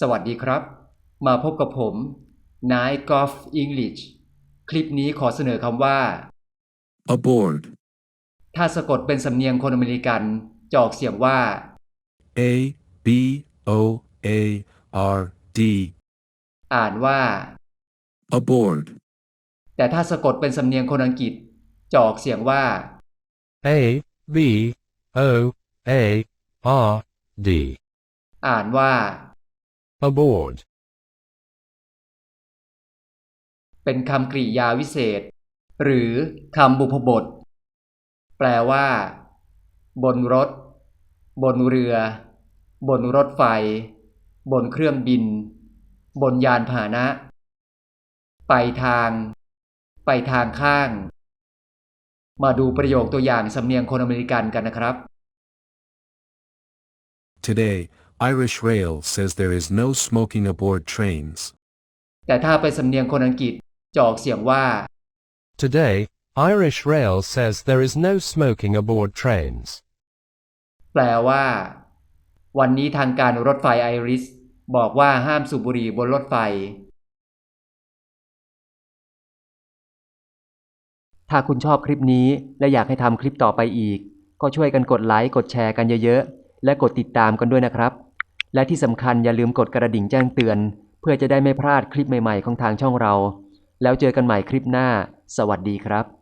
สวัสดีครับ มาพบกับผมนายกอล์ฟอังกฤษคลิปนี้ขอเสนอคำว่า aboard, ถ้าสะกดเป็นสำเนียงคนอเมริกันจะออกเสียงว่า A B O A R D, อ่านว่า aboard, แต่ถ้าสะกดเป็นสำเนียงคนอังกฤษจะออกเสียงว่า A B O A R D. อ่านว่า Aboard. เป็นคำกริยาวิเศษ หรือคำบุพบท แปลว่า บนรถ บนเรือ บนรถไฟ บนเครื่องบิน บนยานพาหนะ ไปทาง ไปทางข้าง มาดูประโยคตัวอย่างสำเนียงคนอเมริกันกันนะครับ Today, Irish Rail says there is no smoking aboard trains. แต่ถ้าเป็นสำเนียงคนอังกฤษจะออกเสียงว่า Today, Irish Rail says there is no smoking aboard trains. แปลว่า วันนี้ทางการรถไฟไอริสบอกว่าห้ามสูบบุหรี่บนรถไฟ ถ้าคุณชอบคลิปนี้และอยากให้ทำคลิปต่อไปอีก ก็ช่วยกันกดไลค์กดแชร์กันเยอะๆ และกดติดตามกันด้วยนะครับ และที่สำคัญอย่าลืมกดกระดิ่งแจ้งเตือน เพื่อจะได้ไม่พลาดคลิปใหม่ๆของทางช่องเรา แล้วเจอกันใหม่คลิปหน้า สวัสดีครับ